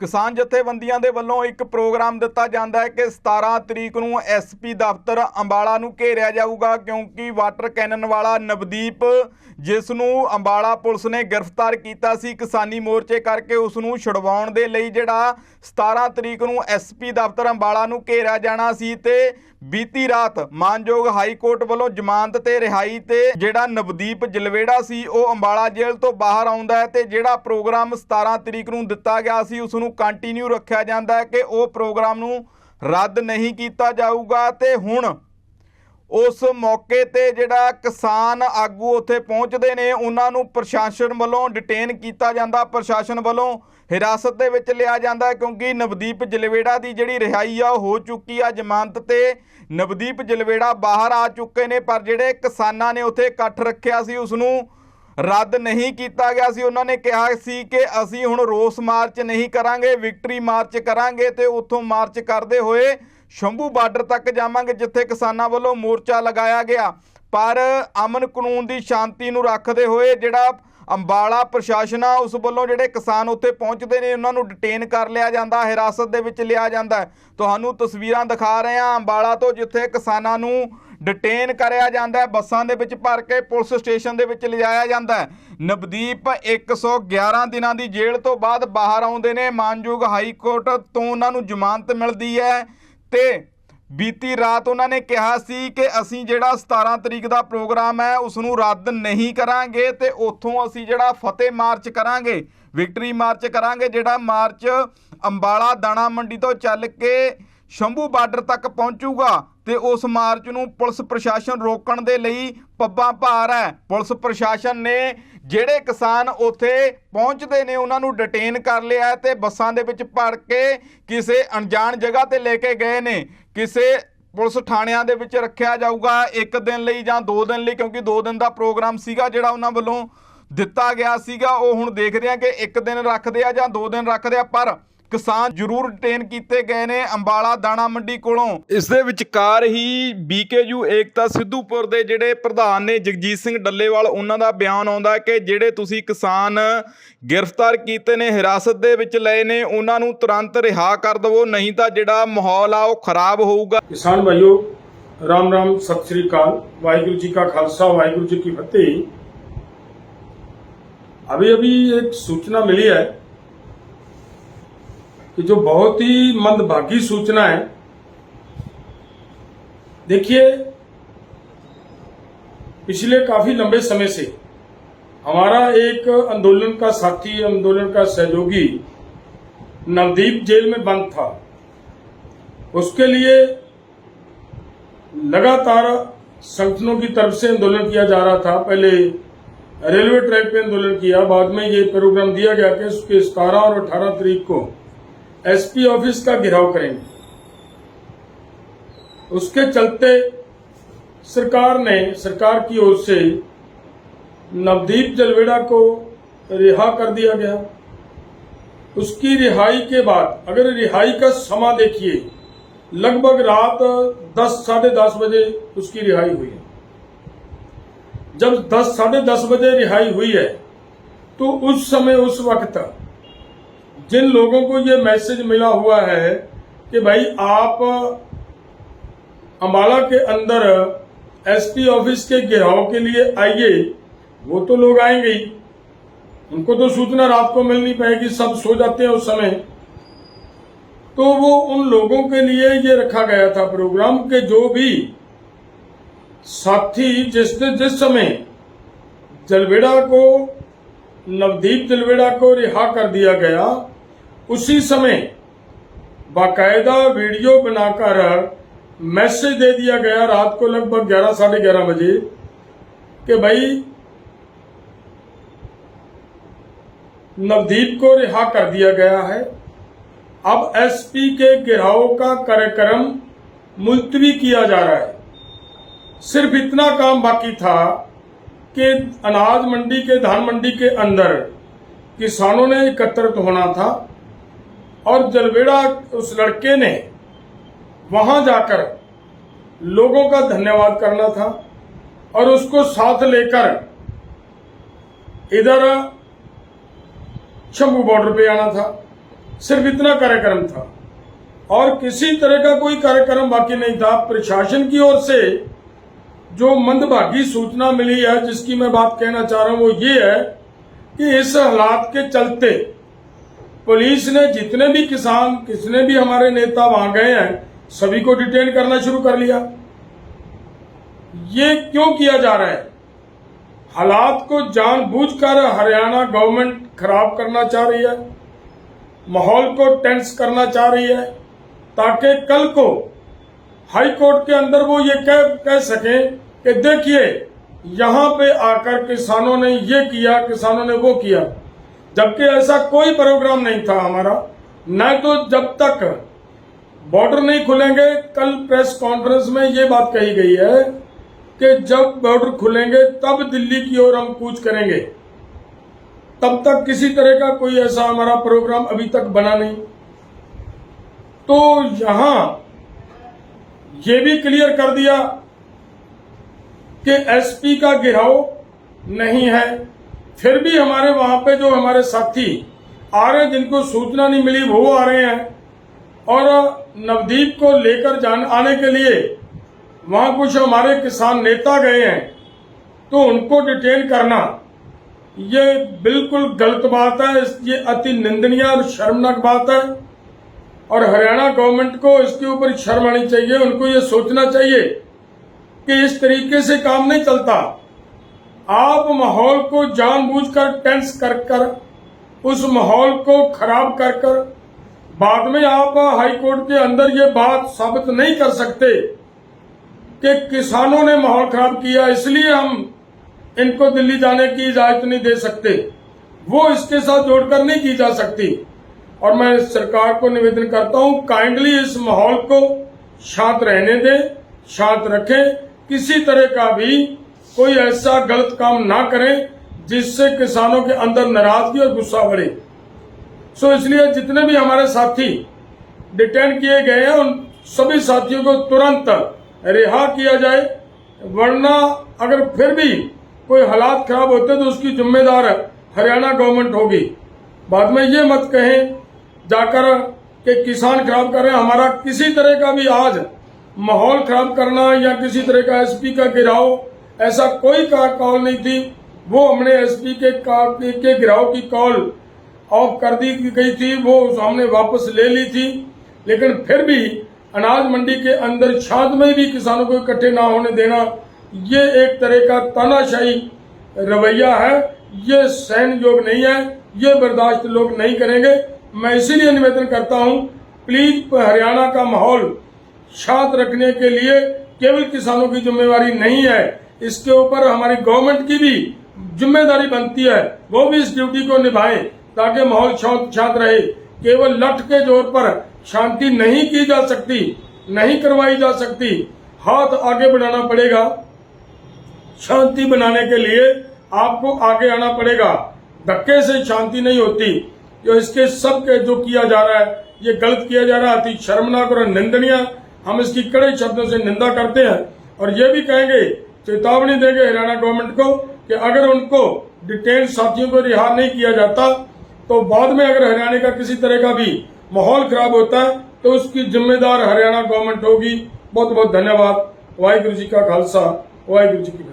ਕਿਸਾਨ ਜਥੇਬੰਦੀਆਂ ਦੇ ਵੱਲੋਂ ਇੱਕ ਪ੍ਰੋਗਰਾਮ ਦਿੱਤਾ ਜਾਂਦਾ ਹੈ ਕਿ 17 ਤਰੀਕ ਨੂੰ ਐਸਪੀ ਦਫ਼ਤਰ ਅੰਬਾਲਾ ਨੂੰ ਘੇਰਿਆ ਜਾਊਗਾ, ਕਿਉਂਕਿ ਵਾਟਰ ਕੈਨਨ ਵਾਲਾ ਨਵਦੀਪ, ਜਿਸ ਨੂੰ ਅੰਬਾਲਾ ਪੁਲਿਸ ਨੇ ਗ੍ਰਿਫਤਾਰ ਕੀਤਾ ਸੀ ਕਿਸਾਨੀ ਮੋਰਚੇ ਕਰਕੇ, ਉਸ ਨੂੰ ਛੁਡਵਾਉਣ ਦੇ ਲਈ ਜਿਹੜਾ 17 ਤਰੀਕ ਨੂੰ ਐਸਪੀ ਦਫ਼ਤਰ ਅੰਬਾਲਾ ਨੂੰ ਘੇਰਿਆ ਜਾਣਾ ਸੀ ਤੇ ਬੀਤੀ ਰਾਤ ਮਾਨਯੋਗ ਹਾਈ ਕੋਰਟ ਵੱਲੋਂ ਜ਼ਮਾਨਤ ਤੇ ਰਿਹਾਈ ਤੇ ਜਿਹੜਾ ਨਵਦੀਪ ਜਲਵੇੜਾ ਸੀ, ਉਹ ਅੰਬਾਲਾ ਜੇਲ੍ਹ ਤੋਂ ਬਾਹਰ ਆਉਂਦਾ ਹੈ ਤੇ ਜਿਹੜਾ ਪ੍ਰੋਗਰਾਮ 17 ਤਰੀਕ ਨੂੰ ਦਿੱਤਾ ਗਿਆ ਸੀ, ਉਸ ਨੂੰ ਕੰਟੀਨਿਊ ਰੱਖਿਆ ਜਾਂਦਾ ਹੈ ਕਿ ਉਹ ਪ੍ਰੋਗਰਾਮ ਨੂੰ ਰੱਦ ਨਹੀਂ ਕੀਤਾ ਜਾਊਗਾ ਤੇ ਹੁਣ ਉਸ ਮੌਕੇ ਤੇ ਜਿਹੜਾ ਕਿਸਾਨ ਆਗੂ ਉੱਥੇ ਪਹੁੰਚਦੇ ਨੇ, ਉਹਨਾਂ ਨੂੰ ਪ੍ਰਸ਼ਾਸਨ ਵੱਲੋਂ ਡਿਟੇਨ ਕੀਤਾ ਜਾਂਦਾ। ਪ੍ਰਸ਼ਾਸਨ ਵੱਲੋਂ ਹਿਰਾਸਤ ਦੇ ਵਿੱਚ ਲਿਆ ਜਾਂਦਾ ਕਿਉਂਕਿ ਨਵਦੀਪ ਜਲਵੇੜਾ ਦੀ ਜਿਹੜੀ ਰਿਹਾਈ ਆ, ਉਹ ਹੋ ਚੁੱਕੀ ਆ ਜ਼ਮਾਨਤ ਤੇ। ਨਵਦੀਪ ਜਲਵੇੜਾ ਬਾਹਰ ਆ ਚੁੱਕੇ ਨੇ, ਪਰ ਜਿਹੜੇ ਕਿਸਾਨਾਂ ਨੇ ਉੱਥੇ ਇਕੱਠ ਰੱਖਿਆ ਸੀ ਉਸ ਨੂੰ ਰੱਦ ਨਹੀਂ ਕੀਤਾ ਗਿਆ ਸੀ। ਉਹਨਾਂ ਨੇ ਕਿਹਾ ਸੀ ਕਿ ਅਸੀਂ ਹੁਣ ਰੋਸ ਮਾਰਚ ਨਹੀਂ ਕਰਾਂਗੇ, ਵਿਕਟਰੀ ਮਾਰਚ ਕਰਾਂਗੇ ਤੇ ਉੱਥੋਂ ਮਾਰਚ ਕਰਦੇ ਹੋਏ ਸ਼ੰਭੂ ਬਾਰਡਰ ਤੱਕ ਜਾਵਾਂਗੇ, ਜਿੱਥੇ ਕਿਸਾਨਾਂ ਵੱਲੋਂ ਮੋਰਚਾ ਲਗਾਇਆ ਗਿਆ। ਪਰ ਅਮਨ ਕਾਨੂੰਨ ਦੀ ਸ਼ਾਂਤੀ ਨੂੰ ਰੱਖਦੇ ਹੋਏ ਜਿਹੜਾ ਅੰਬਾਲਾ ਪ੍ਰਸ਼ਾਸਨ ਆ, ਉਸ ਵੱਲੋਂ ਜਿਹੜੇ ਕਿਸਾਨ ਉੱਥੇ ਪਹੁੰਚਦੇ ਨੇ, ਉਹਨਾਂ ਨੂੰ ਡਿਟੇਨ ਕਰ ਲਿਆ ਜਾਂਦਾ, ਹਿਰਾਸਤ ਦੇ ਵਿੱਚ ਲਿਆ ਜਾਂਦਾ ਤੁਹਾਨੂੰ ਤਸਵੀਰਾਂ ਦਿਖਾ ਰਹੇ ਹਾਂ, ਅੰਬਾਲਾ ਤੋਂ ਜਿੱਥੇ ਕਿਸਾਨਾਂ ਨੂੰ ਡਿਟੇਨ ਕਰਿਆ ਜਾਂਦਾ ਹੈ, ਬੱਸਾਂ ਦੇ ਵਿੱਚ ਭਰ ਕੇ ਪੁਲਿਸ ਸਟੇਸ਼ਨ ਦੇ ਵਿੱਚ ਲਿਜਾਇਆ ਜਾਂਦਾ ਹੈ। ਨਵਦੀਪ 111 ਦਿਨਾਂ ਦੀ ਜੇਲ੍ਹ ਤੋਂ ਬਾਅਦ ਬਾਹਰ ਆਉਂਦੇ ਨੇ, ਮਾਨਯੋਗ ਹਾਈ ਕੋਰਟ ਤੋਂ ਉਹਨਾਂ ਨੂੰ ਜ਼ਮਾਨਤ ਮਿਲਦੀ ਹੈ ਤੇ ਬੀਤੀ ਰਾਤ ਉਹਨਾਂ ਨੇ ਕਿਹਾ ਸੀ ਕਿ ਅਸੀਂ ਜਿਹੜਾ 17 ਤਰੀਕ ਦਾ ਪ੍ਰੋਗਰਾਮ ਹੈ ਉਸ ਨੂੰ ਰੱਦ ਨਹੀਂ ਕਰਾਂਗੇ ਤੇ ਉੱਥੋਂ ਅਸੀਂ ਜਿਹੜਾ ਫਤਿਹ ਮਾਰਚ ਕਰਾਂਗੇ, ਵਿਕਟਰੀ ਮਾਰਚ ਕਰਾਂਗੇ, ਜਿਹੜਾ ਮਾਰਚ ਅੰਬਾਲਾ ਦਾਣਾ ਮੰਡੀ ਤੋਂ ਚੱਲ ਕੇ ਸ਼ੰਭੂ ਬਾਰਡਰ ਤੱਕ ਪਹੁੰਚੂਗਾ ਤੇ ਉਸ ਮਾਰਚ ਨੂੰ ਪੁਲਿਸ ਪ੍ਰਸ਼ਾਸਨ ਰੋਕਣ ਦੇ ਲਈ ਪੱਬਾਂ ਭਾਰ ਹੈ। ਪੁਲਿਸ ਪ੍ਰਸ਼ਾਸਨ ਨੇ ਜਿਹੜੇ ਕਿਸਾਨ ਉੱਥੇ ਪਹੁੰਚਦੇ ਨੇ, ਉਹਨਾਂ ਨੂੰ ਡਿਟੇਨ ਕਰ ਲਿਆ ਹੈ ਤੇ ਬੱਸਾਂ ਦੇ ਵਿੱਚ ਭਰ ਕੇ ਕਿਸੇ ਅਣਜਾਣ ਜਗ੍ਹਾ ਤੇ ਲੈ ਕੇ ਗਏ ਨੇ। ਕਿਸੇ ਪੁਲਿਸ ਥਾਣਿਆਂ ਦੇ ਵਿੱਚ ਰੱਖਿਆ ਜਾਊਗਾ ਇੱਕ ਦਿਨ ਲਈ ਜਾਂ ਦੋ ਦਿਨ ਲਈ, ਕਿਉਂਕਿ ਦੋ ਦਿਨ ਦਾ ਪ੍ਰੋਗਰਾਮ ਸੀਗਾ ਜਿਹੜਾ ਉਹਨਾਂ ਵੱਲੋਂ ਦਿੱਤਾ ਗਿਆ ਸੀਗਾ। ਉਹ ਹੁਣ ਦੇਖਦੇ ਆ ਕਿ ਇੱਕ ਦਿਨ ਰੱਖਦੇ ਆ ਜਾਂ ਦੋ ਦਿਨ ਰੱਖਦੇ ਆ, ਪਰ ਕਿਸਾਨ ਜ਼ਰੂਰ ਟ੍ਰੇਨ ਕੀਤੇ ਗਏ ਨੇ ਅੰਬਾਲਾ ਦਾਣਾ ਮੰਡੀ ਕੋਲੋਂ। ਇਸ ਦੇ ਵਿਚਕਾਰ ਹੀ ਬੀਕੇਯੂ ਏਕਤਾ ਸਿੱਧੂਪੁਰ ਦੇ ਜਿਹੜੇ ਪ੍ਰਧਾਨ ਨੇ ਜਗਜੀਤ ਸਿੰਘ ਡੱਲੇਵਾਲ ਉਹਨਾਂ ਦਾ ਬਿਆਨ ਆਉਂਦਾ ਕਿ ਜਿਹੜੇ ਤੁਸੀਂ ਕਿਸਾਨ ਗ੍ਰਿਫਤਾਰ ਕੀਤੇ ਨੇ ਹਿਰਾਸਤ ਦੇ ਵਿੱਚ ਲਏ ਨੇ ਉਹਨਾਂ ਨੂੰ ਤੁਰੰਤ ਰਿਹਾ ਕਰ ਦਿਵੋ ਨਹੀਂ ਤਾਂ ਜਿਹੜਾ ਮਾਹੌਲ ਆ ਉਹ ਖਰਾਬ ਹੋਊਗਾ। ਕਿਸਾਨ ਭਾਈਓ ਰਾਮ ਰਾਮ ਸਤਿ ਸ੍ਰੀ ਅਕਾਲ। ਵਾਹਿਗੁਰੂ ਜੀ ਕਾ ਖਾਲਸਾ ਵਾਹਿਗੁਰੂ ਜੀ ਕੀ ਫਤਿਹ। अभी अभी एक सूचना मिली है कि जो बहुत ही मंदभागी सूचना है, देखिए, पिछले काफ़ी लंबे समय से हमारा एक आंदोलन का साथी, आंदोलन का सहयोगी नवदीप जेल में बंद था। उसके लिए लगातार संगठनों की तरफ़ से आंदोलन किया जा रहा था। पहले रेलवे ट्रैक पे आंदोलन किया, बाद में ये प्रोग्राम दिया गया कि उसके सतारह और अठारह तारीख को एसपी ऑफ़िस का घेराव करेंगे। उसके चलते सरकार ने, सरकार की ओर से नवदीप जलवेड़ा को रिहा कर दिया गया। उसकी रिहाई के बाद, अगर रिहाई का समा देखिए, लगभग रात दस, साढ़े दस बजे उसकी रिहाई हुई है। जब दस, साढ़े दस बजे रिहाई हुई है तो उस समय, उस वक्त जिन लोगों को ये मैसेज मिला हुआ है कि भाई आप अम्बाला के अंदर एसपी ऑफ़िस के घेराव के लिए आइए, वो तो लोग आएँगे ही। उनको तो सूचना रात को मिल नहीं पाएगी सब सो जाते हैं उस समय। तो वो उन लोगों के लिए ये रखा गया था प्रोग्राम के जो भी साथी जिसने जिस समय जलवेड़ा को, नवदीप जलवेड़ा को रिहा कर दिया गया उसी समय बाकायदा वीडियो बनाकर मैसेज दे दिया गया रात को लगभग ग्यारह, साढ़े ग्यारह बजे कि भाई, नवदीप को रिहा कर दिया गया है। अब एसपी के गिराव का कार्यक्रम मुलतवी किया जा रहा है। सिर्फ़ इतना काम बाकी था कि अनाज मंडी के, धान मंडी के अंदर किसानों ने एकत्रित होना था। और जलवेड़ा उस लड़के ने वहाँ जाकर लोगों का धन्यवाद करना था और उसको साथ लेकर इधर शंभू बॉर्डर पे आना था। सिर्फ़ इतना कार्यक्रम था। और किसी तरह का कोई कार्यक्रम बाकी नहीं था। प्रशासन की ओर से जो मंदभागी सूचना मिली है, जिसकी मैं बात कहना चाह रहा हूँ, वो ये है कि इस हालात के चलते पुलिस ने जितने भी किसान, कितने भी हमारे नेता वहाँ गए हैं, सभी को डिटेन करना शुरू कर लिया। ये क्यों किया जा रहा है? हालात को जानबूझकर हरियाणा गवर्नमेंट खराब करना चाह रही है, माहौल को टेंस करना चाह रही है, ताकि कल को हाई कोर्ट के अंदर वो ये कह कह सके कि देखिए, यहाँ पे आकर किसानों ने ये किया, किसानों ने वो किया। जबकि ऐसा कोई प्रोग्राम नहीं था हमारा। न तो जब तक बॉर्डर नहीं खुलेंगे, कल प्रेस कॉन्फ्रेंस में ये बात कही गई है कि जब बॉर्डर खुलेंगे, तब दिल्ली की ओर हम कूच करेंगे। तब तक किसी तरह का कोई ऐसा हमारा प्रोग्राम अभी तक बना नहीं। तो यहाँ ये भी क्लियर कर दिया कि एसपी का गिराव नहीं है। फिर भी हमारे वहाँ पे जो हमारे साथी आ रहे हैं, जिनको सूचना नहीं मिली, वो आ रहे हैं। और नवदीप को लेकर जान आने के लिए वहाँ कुछ हमारे किसान नेता गए हैं तो उनको डिटेन करना, ये बिल्कुल गलत बात है। ये अति निंदनीय और शर्मनाक बात है। और हरियाणा गवर्नमेंट को इसके ऊपर शर्म आनी चाहिए, उनको ये सोचना चाहिए कि इस तरीके से काम नहीं चलता। आप माहौल को जानबूझकर टेंस कर कर, उस माहौल को खराब कर कर, बाद में आप हाई कोर्ट के अंदर ये बात साबित नहीं कर सकते कि किसानों ने माहौल खराब किया, इसलिए हम इनको दिल्ली जाने की इजाज़त नहीं दे सकते। वो इसके साथ जोड़कर नहीं की जा सकती। और मैं सरकार को निवेदन करता हूँ काइंडली इस माहौल को शांत रहने दें शांत रखें, किसी तरह का भी कोई ऐसा गलत काम ना करें जिससे किसानों के अंदर नाराज़गी और गुस्सा बढ़े। सो इसलिए जितने भी हमारे साथी डिटेन किए गए हैं, उन सभी साथियों को तुरंत रिहा किया जाए, वरना अगर फिर भी कोई हालात खराब होते तो उसकी जिम्मेदार हरियाणा गवर्नमेंट होगी। बाद में ये मत कहें, जाकर कि किसान खराब कर रहे हैं, हमारा किसी तरह का भी आज माहौल खराब करना या किसी तरह का एसपी का गिराव ऐसा कोई कॉल नहीं थी। वो हमने एसपी के का- के गिराव की कॉल ऑफ़ कर दी गई थी। वो हमने वापस ले ली थी। लेकिन फिर भी अनाज मंडी के अंदर छाद में भी किसानों को इकट्ठे ना होने देना, ये एक तरह का तानाशाही रवैया है। ये सहन योग नहीं है। ये बर्दाश्त लोग नहीं करेंगे। मैं इसीलिए निवेदन करता हूँ प्लीज़ हरियाणा का माहौल शांत रखने के लिए केवल किसानों की जिम्मेवारी नहीं है। इसके ऊपर हमारी गवर्नमेंट की भी ज़िम्मेदारी बनती है, वो भी इस ड्यूटी को निभाए, ताकि माहौल शांत रहे। केवल लठ के ज़ोर पर शांति नहीं की जा सकती, नहीं करवाई जा सकती। हाथ आगे बढ़ाना पड़ेगा। शांति बनाने के लिए आपको आगे आना पड़ेगा। धक्के से शांति नहीं होती। जो इसके सब के जो किया जा रहा है, ये गलत किया जा रहा है। अति शर्मनाक और निंदनीय हम इसकी कड़े शब्दों से निंदा करते हैं। और ये भी कहेंगे चेतावनी देंगे हरियाणा गवर्नमेंट को कि अगर उनको डिटेन साथियों को रिहा नहीं किया जाता तो बाद में अगर हरियाणा का किसी तरह का भी माहौल खराब होता है तो उसकी जिम्मेदार हरियाणा गवर्नमेंट होगी। बहुत बहुत धन्यवाद। वाहिगुरु जी का खालसा। वाहिगुरु जी की।